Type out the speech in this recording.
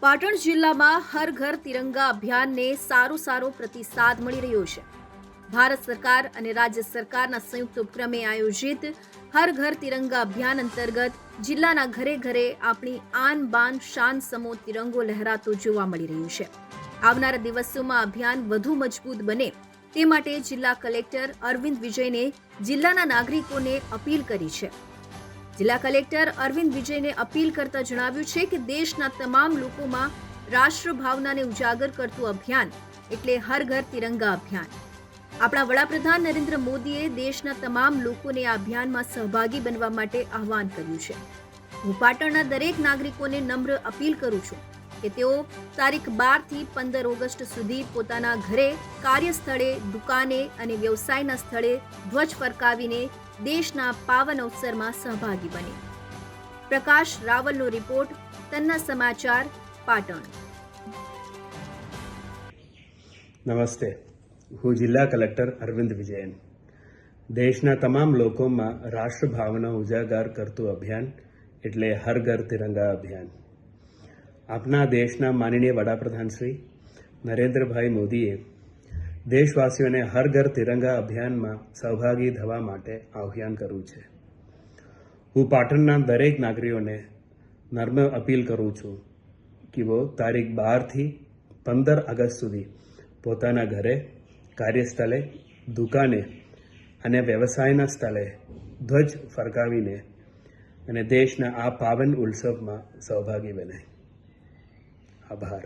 પાટણ જિલ્લામાં હર ઘર તિરંગા અભિયાનને સારો સારો પ્રતિસાદ મળી રહ્યો છે. ભારત સરકાર અને રાજ્ય સરકારના સંયુક્ત ઉપક્રમે આયોજિત હર ઘર તિરંગા અભિયાન અંતર્ગત જિલ્લાના ઘરે ઘરે આપણી આન બાન શાન સમો તિરંગો લહેરાતો જોવા મળી રહ્યું છે. આવનારા દિવસોમાં અભિયાન વધુ મજબૂત બને તે માટે જિલ્લા કલેક્ટર અરવિંદ વિજયને જિલ્લાના નાગરિકોને અપીલ કરી છે. જિલ્લા કલેક્ટર અરવિંદ વિજયને અપીલ કરતા જણાવ્યું છે કે દેશના તમામ લોકોમાં રાષ્ટ્ર ભાવનાને ઉજાગર કરતું અભિયાન એટલે હર ઘર તિરંગા અભિયાન. આપણા વડાપ્રધાન નરેન્દ્ર મોદીએ દેશના તમામ લોકોને આ અભિયાનમાં સહભાગી બનવા માટે આહવાન કર્યું છે. હું પાટણના દરેક નાગરિકોને નમ્ર અપીલ કરું છું કે તેઓ તારીખ બારથી પંદર ઓગસ્ટ સુધી પોતાના ઘરે, કાર્યસ્થળે, દુકાને અને વ્યવસાયના સ્થળે ધ્વજ ફરકાવીને દેશના પાવન અવસરમાં સહભાગી બને. પ્રકાશ રાવલનો રિપોર્ટ, તન્ના સમાચાર, પાટણ. નમસ્તે. હું જિલ્લા કલેક્ટર અરવિંદ વિજયન. દેશના તમામ લોકોમાં રાષ્ટ્રભાવના ઉજાગર કરતું અભિયાન એટલે હર ઘર તિરંગા અભિયાન. આપણા દેશના માનનીય વડાપ્રધાન શ્રી નરેન્દ્રભાઈ મોદીએ દેશવાસીઓને હર ઘર તિરંગા અભિયાનમાં સહભાગી થવા માટે આહ્વાન કર્યું છે. હું પાટણના દરેક નાગરિકોને નર્મ અપીલ કરું છું કે વો તારીખ બારથી પંદર ઓગસ્ટ સુધી પોતાના ઘરે, કાર્યસ્થળે, દુકાને અને વ્યવસાયના સ્થળે ધ્વજ ફરકાવીને અને દેશના આ પાવન ઉત્સવમાં સહભાગી બને. આભાર